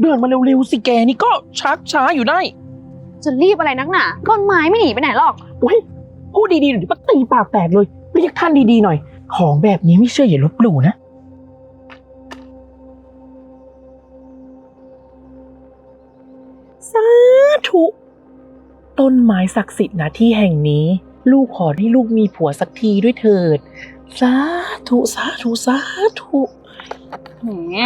เดินมาเร็วๆสิแกนี่ก็ชักช้าอยู่ได้ จะรีบอะไรนักหนาต้นไม้ไม่หนีไปไหนหรอกโอ้ยพูดดีๆหน่อยเดี๋ยวป้าตีปากแตกเลยเรียกท่านดีๆหน่อย ของแบบนี้ไม่เชื่ออย่าลบหลู่นะสาธุต้นไม้ศักดิ์สิทธิ์นะที่แห่งนี้ ลูกขอให้ลูกมีผัวสักทีด้วยเถิด สาธุ สาธุ สาธุ แหม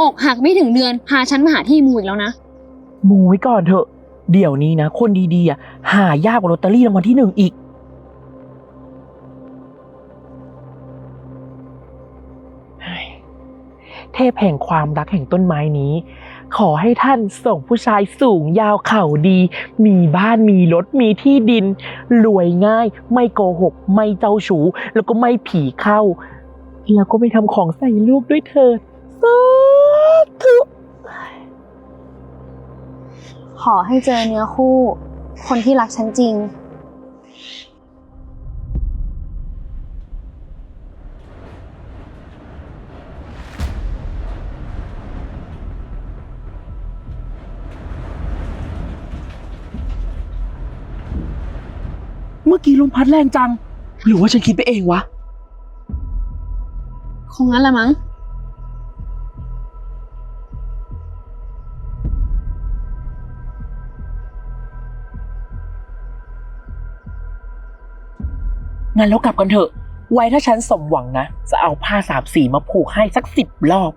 อกหักไม่ถึงเดือน พาฉันมาหาที่มูอีกแล้วนะ มูไว้ก่อนเถอะ เดี๋ยวนี้นะ คนดีๆอะหายากกว่าลอตเตอรี่รางวัลที่หนึ่งอีกเฮ้ยเทพแห่งความรักแห่งต้นไม้นี้ ขอให้ท่านส่งผู้ชายสูงยาวเข่าดี มีบ้านมีรถมีที่ดิน รวยง่าย ไม่โกหก ไม่เจ้าชู้แล้วก็ไม่ผีเข้า แล้วก็ไม่ทำของใส่ลูกด้วยเถิดสา ธุขอให้เจอเนื้อคู่ คนที่รักฉันจริง เมื่อกี้ลมพัดแรงจัง หรือว่าฉันคิดไปเองวะ คงงั้นละมั้ง งั้นแล้วกลับกันเถอะ ไว้ถ้าฉันสมหวังนะ จะเอาผ้าสามสีมาผูกให้สักสิบรอบ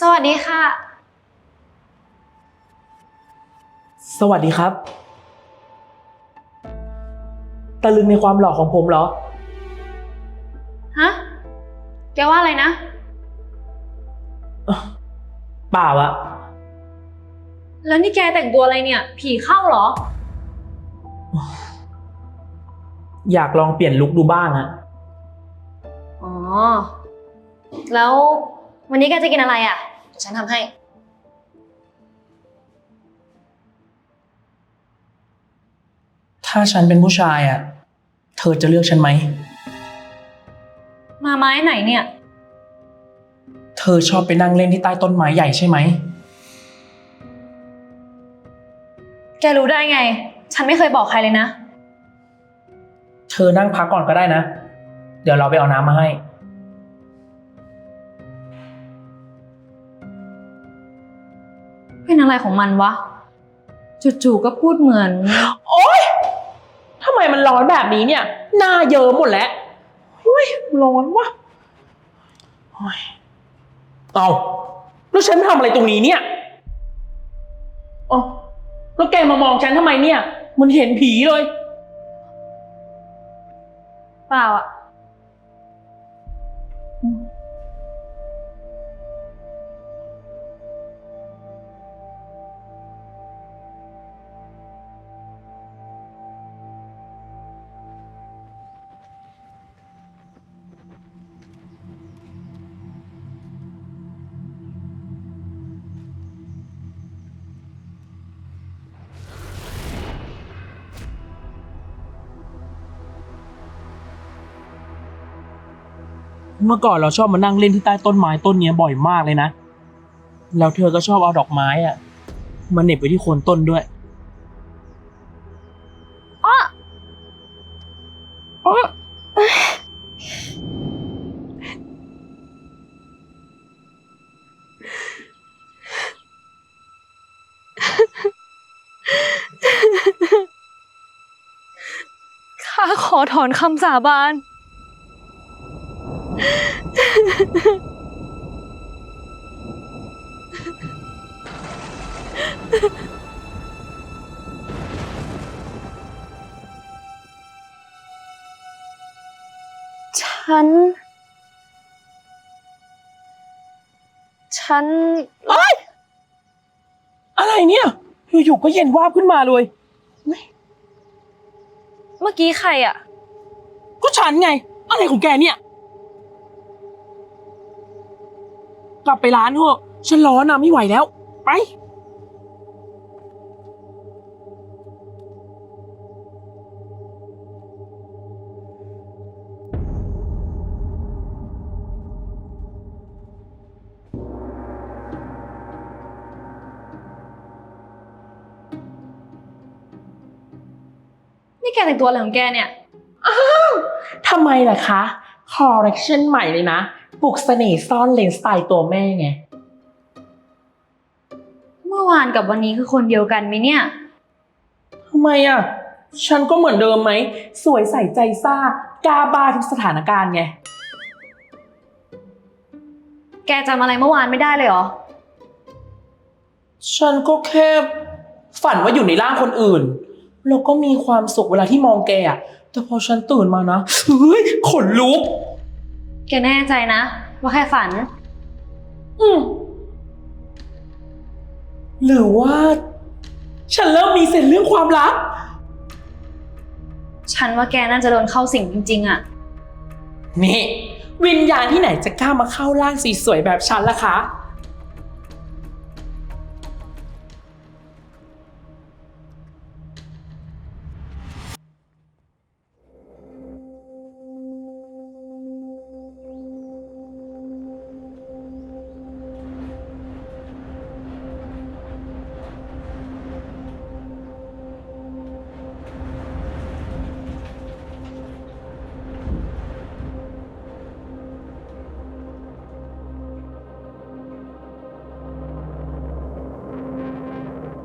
สวัสดีค่ะ สวัสดีครับ ตะลึงในความหล่อของผมเหรอ ฮะ แกว่าอะไรนะ เปล่าอะแล้วนี่แกแต่งตัวอะไรเนี่ย ผีเข้าเหรอ อยากลองเปลี่ยนลุคดูบ้างอะอ๋อ แล้ว วันนี้แกจะกินอะไรอะฉันทำให้ ถ้าฉันเป็นผู้ชายอะเธอจะเลือกฉันไหม มาไม้ไหนเนี่ย เธอชอบไปนั่งเล่นที่ใต้ต้นไม้ใหญ่ใช่ไหม แกรู้ได้ไง ฉันไม่เคยบอกใครเลยนะ เธอนั่งพักก่อนก็ได้นะ เดี๋ยวเราไปเอาน้ำมาให้ เป็นอะไรของมันวะจู่ๆก็พูดเหมือน โอ๊ยทำไมมันร้อนแบบนี้เนี่ย หน้าเยิ้มหมดแล้วเฮ้ยร้อนวะโอ๊ยเอาแล้วฉันทำอะไรตรงนี้เนี่ยอ๋อแล้วแกมามองฉันทำไมเนี่ย มันเห็นผีเลย เปล่าอะ เมื่อก่อนเราชอบมานั่งเล่นที่ใต้ต้นไม้ต้นเนี้ยบ่อยมากเลยนะ แล้วเธอก็ชอบเอาดอกไม้อะมาเหน็บไว้ที่โคนต้นด้วยอ้ออ๋อข้าขอถอนคำสาบาน ฉัน ฉันอะไรเนี่ยอยู่ๆก็เย็นวาบขึ้นมาเลยเมื่อกี้ใครอะก็ฉันไง อะไรของแกเนี่ย กลับไปร้านเถอะฉันร้อนนะไม่ไหวแล้ว ไป นี่แกแต่งตัวอะไรของแกเนี่ย ทำไมล่ะคะ คอร์เรคชันใหม่เลยนะ ปลุกเสน่ห์ซ่อนเลนสไตล์ตัวแม่ไง เมื่อวานกับวันนี้คือคนเดียวกันไหมเนี่ย ทำไมอะ ฉันก็เหมือนเดิมไหม สวยใส่ใจซ่ากล้าบาทุกสถานการณ์ไง แกจำอะไรเมื่อวานไม่ได้เลยเหรอ ฉันก็แค่ฝันว่าอยู่ในร่างคนอื่น แล้วก็มีความสุขเวลาที่มองแกอะแต่พอฉันตื่นมานะ เฮ้ย ขนลุก แกแน่ใจนะ ว่าแค่ฝัน อืมหรือว่า ฉันเริ่มมีเซนส์เรื่องความรัก ฉันว่าแกน่าจะโดนเข้าสิงจริง ๆอะนี่ วิญญาณที่ไหนจะกล้ามาเข้าร่างสีสวยแบบฉันล่ะคะ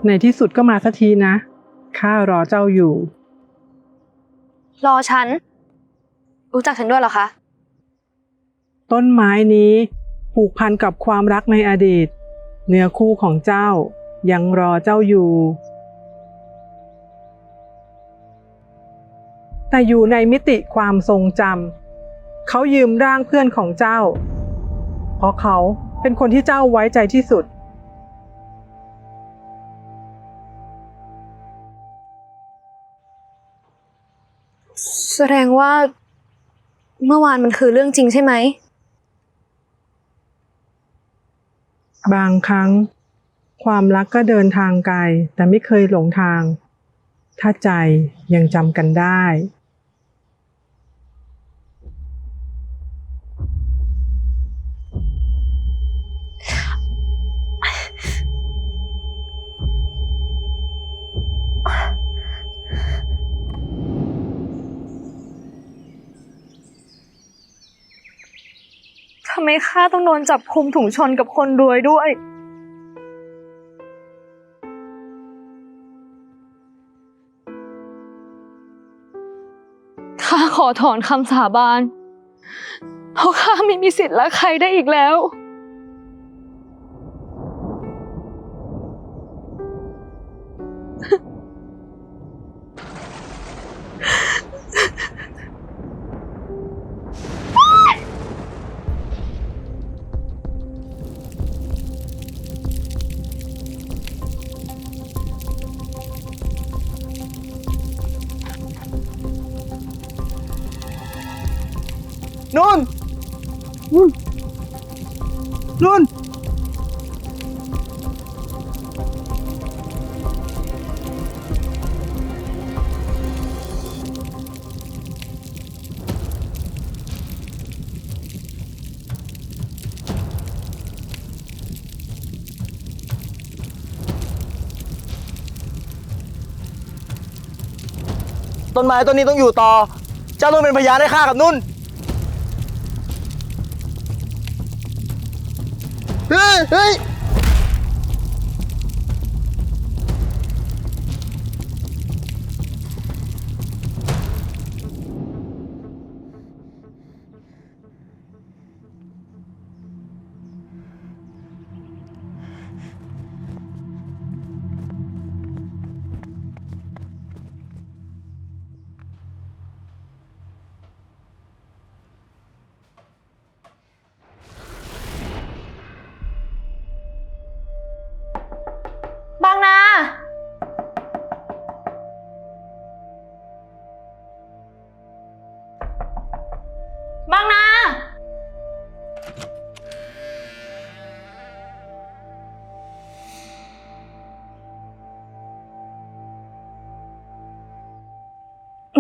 ในที่สุดก็มาสักทีนะ ข้ารอเจ้าอยู่ รอฉัน รู้จักฉันด้วยเหรอคะ ต้นไม้นี้ผูกพันกับความรักในอดีต เนื้อคู่ของเจ้ายังรอเจ้าอยู่ แต่อยู่ในมิติความทรงจำเขายืมร่างเพื่อนของเจ้า เพราะเขาเป็นคนที่เจ้าไว้ใจที่สุด แสดงว่า เมื่อวานมันคือเรื่องจริงใช่ไหม บางครั้ง ความรักก็เดินทางไกลแต่ไม่เคยหลงทาง ถ้าใจยังจำกันได้ ไมข้าต้องโดนจับคุมถุงชนกับคนรวยด้วย ข้าขอถอนคำสาบาน เพราะข้าไม่มีสิทธิ์รักใครได้อีกแล้ว นุ่นนุ่นนุ่นต้นไม้ต้นนี้ต้องอยู่ต่อ เจ้าต้องเป็นพยานให้ข้ากับนุ่น เฮ้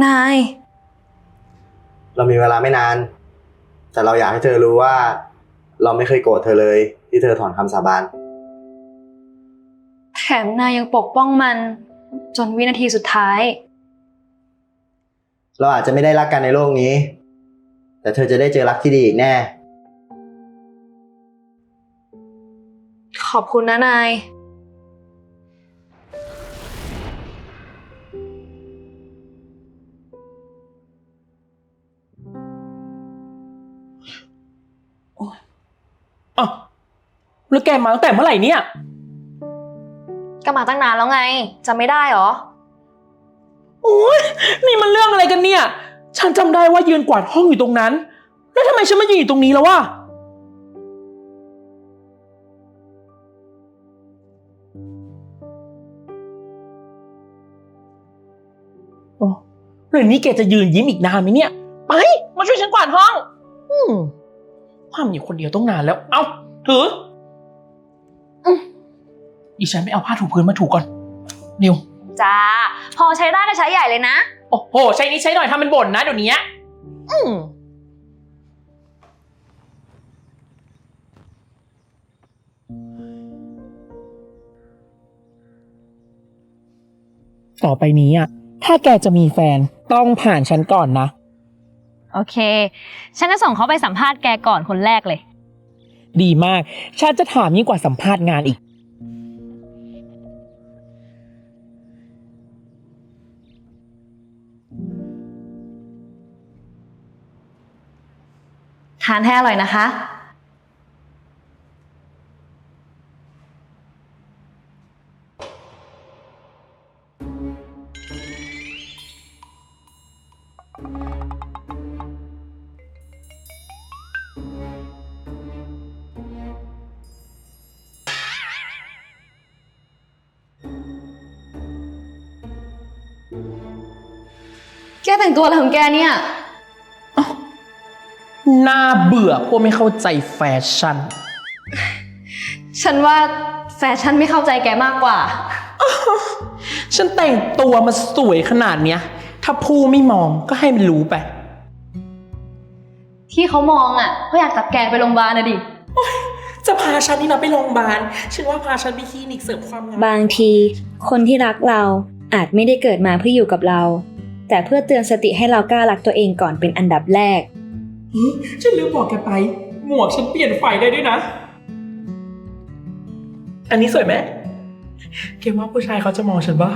นาย เรามีเวลาไม่นาน แต่เราอยากให้เธอรู้ว่า เราไม่เคยโกรธเธอเลย ที่เธอถอนคำสาบาน แถมนายยังปกป้องมัน จนวินาทีสุดท้าย เราอาจจะไม่ได้รักกันในโลกนี้ แต่เธอจะได้เจอรักที่ดีอีกแน่ ขอบคุณนะนาย อ้าวแล้วแกมาตั้งแต่เมื่อไหร่เนี่ย ก็มาตั้งนานแล้วไงจำไม่ได้เหรอ โอ้ยนี่มันเรื่องอะไรกันเนี่ย ฉันจำได้ว่ายืนกวาดห้องอยู่ตรงนั้น แล้วทำไมฉันมายืนอยู่ตรงนี้แล้ววะ โอ้หรือนี่แกจะยืนยิ้มอีกนานไหมเนี่ย ไป มาช่วยฉันกวาดห้อง อืม ความอยู่คนเดียวต้องนานแล้ว เอาถืออืมดิฉันไปเอาผ้าถูพื้นมาถูก่อน เร็ว จ้า พอใช้ได้ก็ใช้ใหญ่เลยนะ โอ้โห ใช้นี้ใช้หน่อยทำเป็นบ่นนะเดี๋ยวนี้ อืมต่อไปนี้อะ ถ้าแกจะมีแฟนต้องผ่านฉันก่อนนะ โอเค ฉันจะส่งเขาไปสัมภาษณ์แกก่อนคนแรกเลย ดีมากฉันจะถามยิ่งกว่าสัมภาษณ์งานอีก ทานให้อร่อยนะคะ แกแต่งตัวอะไรของแกเนี่ย น่าเบื่อพวกไม่เข้าใจแฟชั่น ฉันว่าแฟชั่นไม่เข้าใจแกมากกว่า ฉันแต่งตัวมาสวยขนาดเนี้ย ถ้าผู้ไม่มองก็ให้มันรู้ไป ที่เขามองอะเขาอยากจับแกไปโรงพยาบาลนะดิ จะพาฉันนี่นะไปโรงพยาบาล ฉันว่าพาฉันไปคลินิกเสริมความงาม บางที คนที่รักเราอาจไม่ได้เกิดมาเพื่ออยู่กับเรา แต่เพื่อเตือนสติให้เรากล้ารักตัวเองก่อนเป็นอันดับแรก ฉันลืมบอกแกไป หมวกฉันเปลี่ยนไฟได้ด้วยนะ อันนี้สวยไหมแกว่าผู้ชายเขาจะมองฉันปะ